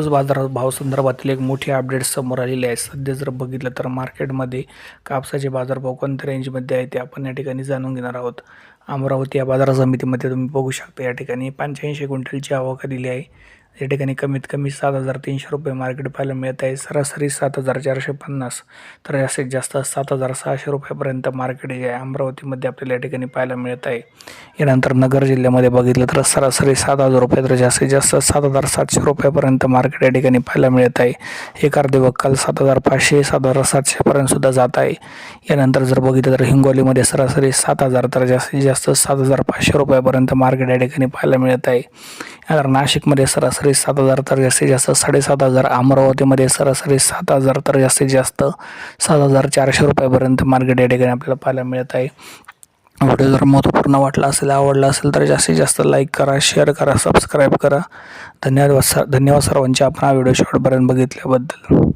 कापूस बाजारात भावसंदर्भातील एक मोठी अपडेट समोर आलेली आहे. सध्या जर बघितलं तर मार्केटमध्ये कापसाचे बाजारभाव कोणत्या रेंजमध्ये आहे ते आपण या ठिकाणी जाणून घेणार आहोत. अमरावती या बाजार समितीमध्ये तुम्ही बघू शकता या ठिकाणी पंच्याऐंशी क्विंटलची आवक दिली आहे. या ठिकाणी कमीत कमी सात हजार तीनशे रुपये मार्केट पाहायला मिळत आहे. सरासरी सात हजार चारशे पन्नास. तर जास्तीत जास्त सात हजार सहाशे रुपयापर्यंत मार्केट जे आहे अमरावतीमध्ये आपल्याला या ठिकाणी पाहायला मिळत आहे. यानंतर नगर जिल्ह्यामध्ये बघितलं तर सरासरी सात हजार रुपये तर जास्तीत जास्त सात हजार सातशे रुपयापर्यंत मार्केट या ठिकाणी पाहायला मिळत आहे. एक अर्धे वक्कल सात हजार पाचशे सात हजार सातशेपर्यंत सुद्धा जात आहे. यानंतर जर बघितलं तर हिंगोलीमध्ये सरासरी सात हजार तर जास्तीत जास्त सात हजार पाचशे रुपयापर्यंत मार्केट या ठिकाणी पाहायला मिळत आहे. यानंतर नाशिकमध्ये सरासरी सात हजार तर जास्तीत जास्त साडेसात हजार. अमरावतीमध्ये सरासरी सात हजार तर जास्तीत जास्त सात हजार चारशे रुपयापर्यंत मार्केट या ठिकाणी आपल्याला पाहायला मिळत आहे. व्हिडिओ जर महत्त्वपूर्ण वाटला असेल आवडला असेल तर जास्तीत जास्त लाईक करा शेअर करा सबस्क्राईब करा. धन्यवाद सर धन्यवाद सर्वांचे. आपण हा व्हिडिओ शेवटपर्यंत बघितल्याबद्दल.